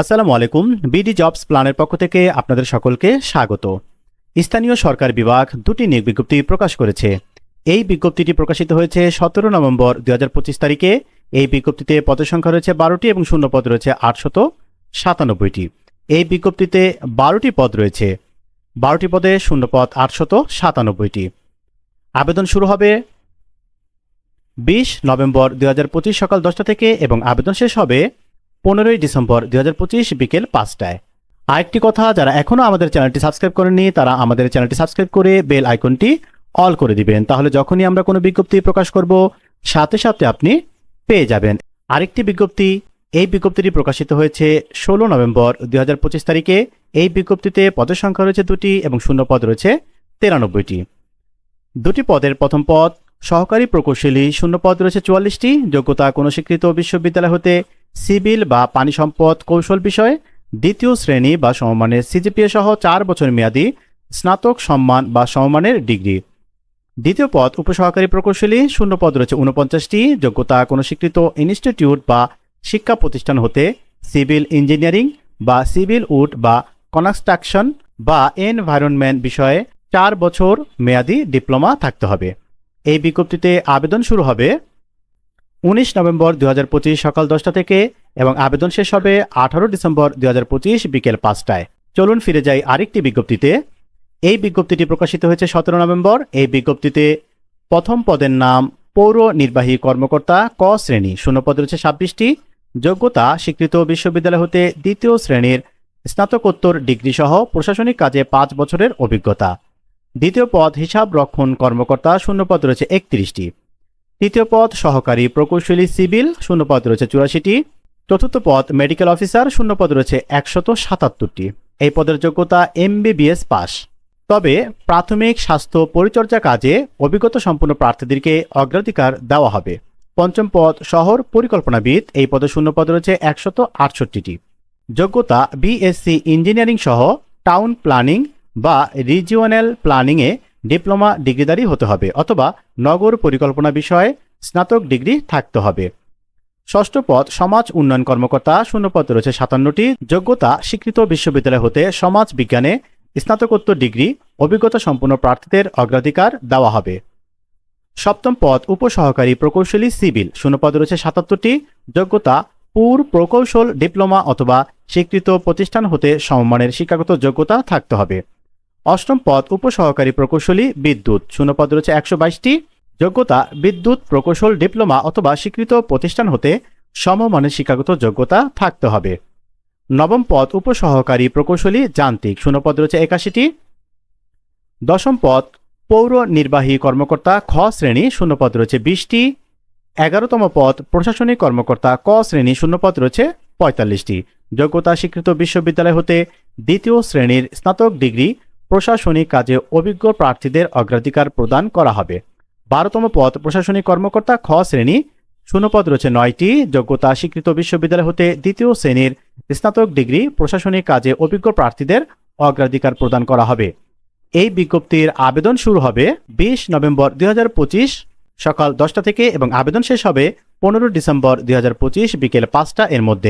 আসসালামু আলাইকুম। BD jobs প্ল্যানের পক্ষ থেকে আপনাদের সকলকে স্বাগত। স্থানীয় সরকার বিভাগ দুটি নিয়োগ বিজ্ঞপ্তি প্রকাশ করেছে। এই বিজ্ঞপ্তিটি প্রকাশিত হয়েছে সতেরো নভেম্বর দুই তারিখে। এই বিজ্ঞপ্তিতে পদের সংখ্যা রয়েছে বারোটি এবং শূন্য পদ রয়েছে আটশত সাতানব্বইটি। এই বিজ্ঞপ্তিতে বারোটি পদ রয়েছে। বারোটি পদে শূন্য পদ আটশত সাতানব্বইটি। আবেদন শুরু হবে বিশ নভেম্বর দুই হাজার পঁচিশ সকাল দশটা থেকে এবং আবেদন শেষ হবে পনেরোই ডিসেম্বর দুই হাজার পঁচিশ বিকেল পাঁচটায়। আরেকটি কথা, যারা এখনও আমাদের চ্যানেলটি সাবস্ক্রাইব করেননি, তারা আমাদের চ্যানেলটি সাবস্ক্রাইব করে বেল আইকনটি অল করে দিবেন। তাহলে যখনই আমরা কোনো বিজ্ঞপ্তি প্রকাশ করব, সাথে সাথে আপনি পেয়ে যাবেন। আরেকটি বিজ্ঞপ্তি, এই বিজ্ঞপ্তিটি প্রকাশিত হয়েছে ষোলো নভেম্বর দুই হাজার পঁচিশ তারিখে। এই বিজ্ঞপ্তিতে পদের সংখ্যা রয়েছে দুটি এবং শূন্য পদ রয়েছে তিরানব্বইটি। দুটি পদের প্রথম পদ, সহকারী প্রকৌশলী, শূন্য পদ রয়েছে চুয়াল্লিশটি। যোগ্যতা কোনো স্বীকৃত বিশ্ববিদ্যালয় হতে সিভিল বা পানি সম্পদ কৌশল বিষয়ে দ্বিতীয় শ্রেণি বা সমমানের সিজিপিএ সহ চার বছর মেয়াদী স্নাতক সম্মান বা সমমানের ডিগ্রি। দ্বিতীয় পদ উপসহকারী প্রকৌশলী, শূন্য পদ রয়েছে উনপঞ্চাশটি যোগ্যতা কোনো স্বীকৃত ইনস্টিটিউট বা শিক্ষা প্রতিষ্ঠান হতে সিভিল ইঞ্জিনিয়ারিং বা সিভিল উড বা কনস্ট্রাকশন বা এনভায়রনমেন্ট বিষয়ে চার বছর মেয়াদী ডিপ্লোমা থাকতে হবে। এই বিজ্ঞপ্তিতে আবেদন শুরু হবে উনিশ নভেম্বর দুই হাজার পঁচিশ সকাল দশটা থেকে এবং আবেদন শেষ হবে আঠারো ডিসেম্বর দুই হাজার পঁচিশ বিকেল পাঁচটায়। চলুন ফিরে যাই আরেকটি বিজ্ঞপ্তিতে। এই বিজ্ঞপ্তিটি প্রকাশিত হয়েছে সতেরো নভেম্বর। এই বিজ্ঞপ্তিতে প্রথম পদের নাম পৌর নির্বাহী কর্মকর্তা ক শ্রেণি। শূন্যপদ রয়েছে ছাব্বিশটি। যোগ্যতা, স্বীকৃত বিশ্ববিদ্যালয় হতে দ্বিতীয় শ্রেণির স্নাতকোত্তর ডিগ্রি সহ প্রশাসনিক কাজে পাঁচ বছরের অভিজ্ঞতা। দ্বিতীয় পদ হিসাব রক্ষণ কর্মকর্তা শূন্যপদ রয়েছে একত্রিশটি। তৃতীয় পদ সহকারী প্রকৌশলী সিভিল শূন্যপদ রয়েছে চুরাশিটি। চতুর্থ পদ মেডিকেল অফিসার শূন্যপদ রয়েছে একশত সাতাত্তরটি। এই পদের যোগ্যতা এমবিবিএস পাস। তবে প্রাথমিক স্বাস্থ্য পরিচর্যা কাজে অভিজ্ঞতা সম্পন্ন প্রার্থীদেরকে অগ্রাধিকার দেওয়া হবে। পঞ্চম পদ শহর পরিকল্পনাবিদ, এই পদে শূন্য পদ রয়েছে একশত আটষট্টিটি। যোগ্যতা বিএসসি ইঞ্জিনিয়ারিং সহ টাউন প্ল্যানিং বা রিজিওনাল প্ল্যানিংয়ে ডিপ্লোমা ডিগ্রিধারী হতে হবে অথবা নগর পরিকল্পনা বিষয়ে স্নাতক ডিগ্রি থাকতে হবে। ষষ্ঠ পদ, সমাজ উন্নয়ন কর্মকর্তা শূন্য পদ রয়েছে সাতান্নটি। যোগ্যতা, স্বীকৃত বিশ্ববিদ্যালয় হতে সমাজ বিজ্ঞানে স্নাতকোত্তর ডিগ্রি, অভিজ্ঞতা সম্পন্ন প্রার্থীদের অগ্রাধিকার দেওয়া হবে। সপ্তম পদ, উপসহকারী প্রকৌশলী সিভিল শূন্য পদ রয়েছে সাতাত্তরটি। যোগ্যতা, পুর প্রকৌশল, ডিপ্লোমা অথবা স্বীকৃত প্রতিষ্ঠান হতে সমমানের শিক্ষাগত যোগ্যতা থাকতে হবে। অষ্টম পদ উপসহকারী প্রকৌশলী বিদ্যুৎ। শূন্য পদ রয়েছে একশো বাইশটি। যোগ্যতা, বিদ্যুৎ, প্রকৌশল, ডিপ্লোমা অথবা স্বীকৃত প্রতিষ্ঠান হতে সমমানের শিক্ষাগত যোগ্যতা থাকতে হবে। নবম পদ উপসহকারী প্রকৌশলী যান্ত্রিক। শূন্য পদ রয়েছে একাশিটি। দশম পদ পৌর নির্বাহী কর্মকর্তা খ শ্রেণি। শূন্য পদ রয়েছে বিশটি। এগারোতম পদ প্রশাসনিক কর্মকর্তা ক শ্রেণি। শূন্য পদ রয়েছে পঁয়তাল্লিশটি। যোগ্যতা, স্বীকৃত বিশ্ববিদ্যালয় হতে দ্বিতীয় শ্রেণির স্নাতক ডিগ্রি প্রশাসনিক কাজে অভিজ্ঞ প্রার্থীদের অগ্রাধিকার প্রদান করা হবে। বারোতম পদ, প্রশাসনিক কর্মকর্তা খ শ্রেণি। শূন্যপদ রয়েছে নয়টি, যোগ্যতা স্বীকৃত বিশ্ববিদ্যালয় হতে দ্বিতীয় শ্রেণির স্নাতক ডিগ্রি, প্রশাসনিক কাজে অভিজ্ঞ প্রার্থীদের অগ্রাধিকার প্রদান করা হবে। এই বিজ্ঞপ্তির আবেদন শুরু হবে বিশ নভেম্বর দুই হাজার পঁচিশ সকাল দশটা থেকে এবং আবেদন শেষ হবে পনেরো ডিসেম্বর দুই হাজার পঁচিশ বিকেল পাঁচটা এর মধ্যে।